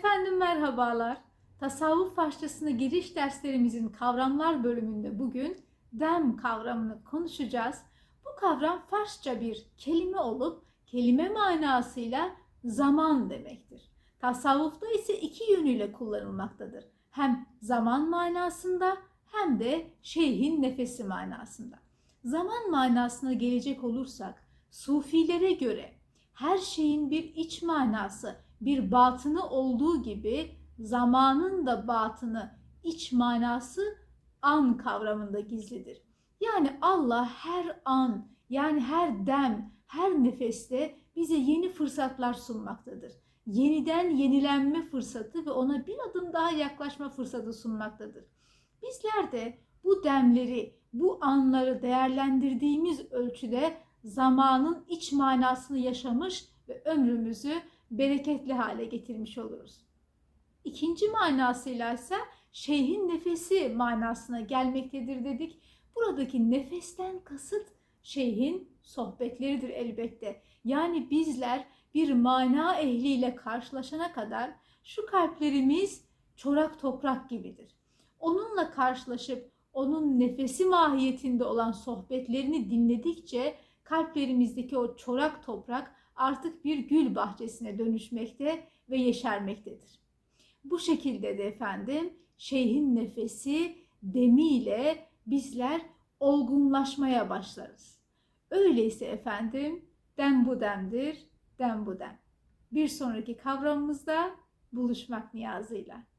Efendim merhabalar. Tasavvuf Farsçasına giriş derslerimizin kavramlar bölümünde bugün dem kavramını konuşacağız. Bu kavram Farsça bir kelime olup kelime manasıyla zaman demektir. Tasavvufta ise iki yönüyle kullanılmaktadır. Hem zaman manasında hem de şeyhin nefesi manasında. Zaman manasına gelecek olursak sufilere göre her şeyin bir iç manası, bir batını olduğu gibi zamanın da batını, iç manası an kavramında gizlidir. Yani Allah her an, yani her dem, her nefeste bize yeni fırsatlar sunmaktadır. Yeniden yenilenme fırsatı ve ona bir adım daha yaklaşma fırsatı sunmaktadır. Bizler de bu demleri, bu anları değerlendirdiğimiz ölçüde zamanın iç manasını yaşamış ve ömrümüzü bereketli hale getirmiş oluruz. İkinci manasıyla ise şeyhin nefesi manasına gelmektedir dedik. Buradaki nefesten kasıt şeyhin sohbetleridir elbette. Yani bizler bir mana ehliyle karşılaşana kadar şu kalplerimiz çorak toprak gibidir. Onunla karşılaşıp onun nefesi mahiyetinde olan sohbetlerini dinledikçe kalplerimizdeki o çorak toprak artık bir gül bahçesine dönüşmekte ve yeşermektedir. Bu şekilde de efendim şeyhin nefesi demiyle bizler olgunlaşmaya başlarız. Öyleyse efendim dem bu demdir, dem bu dem. Bir sonraki kavramımızda buluşmak niyazıyla.